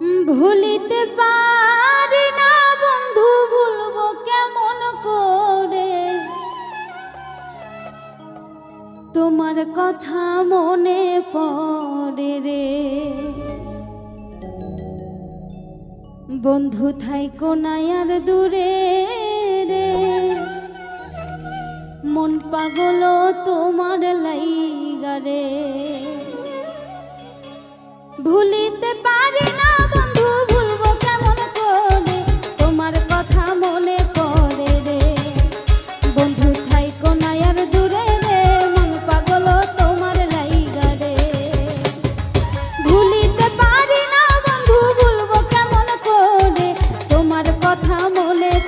ভুলিতে পারি না বন্ধু, ভুলব কেমন করে? তোমার কথা মনে পড়ে রে। বন্ধু, থাই নাই আর দূরে রে। মন পাগল তোমার লাইগারে ভুলিতে পারি না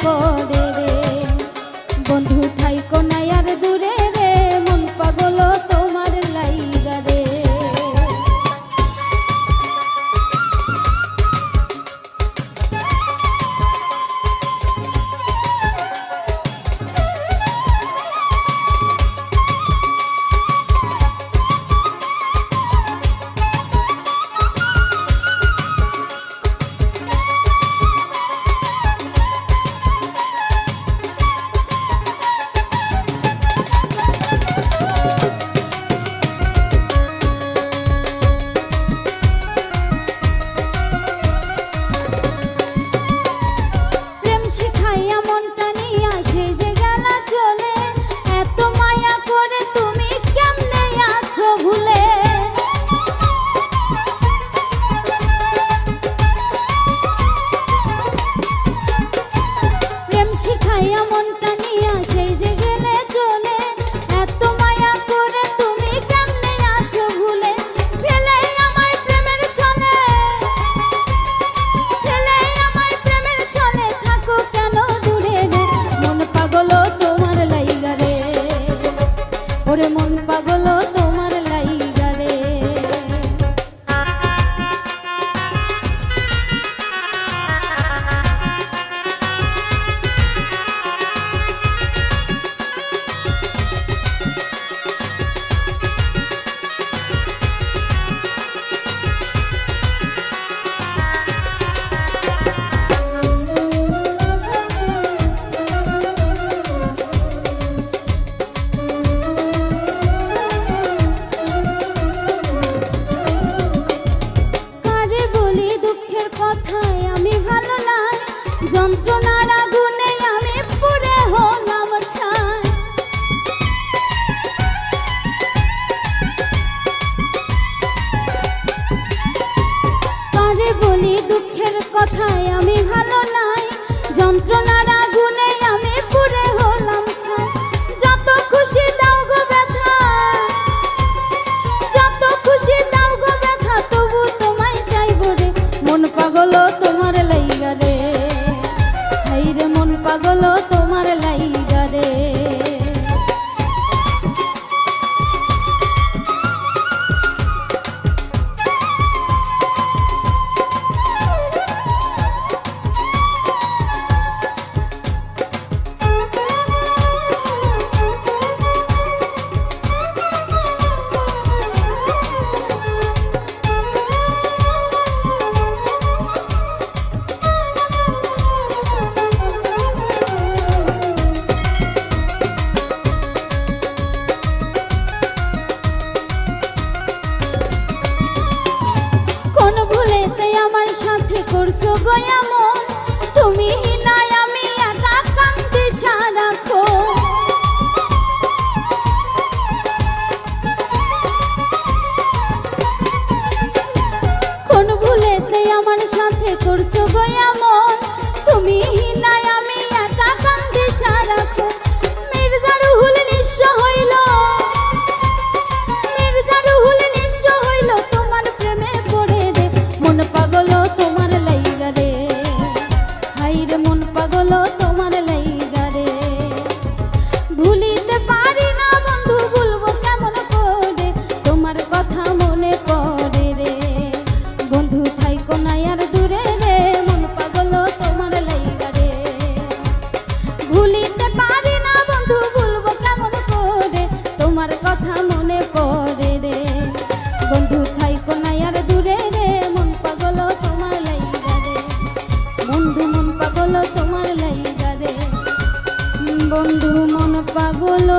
ko যন্ত্রণা পাগল গয়া বন্ধু মন পাগল।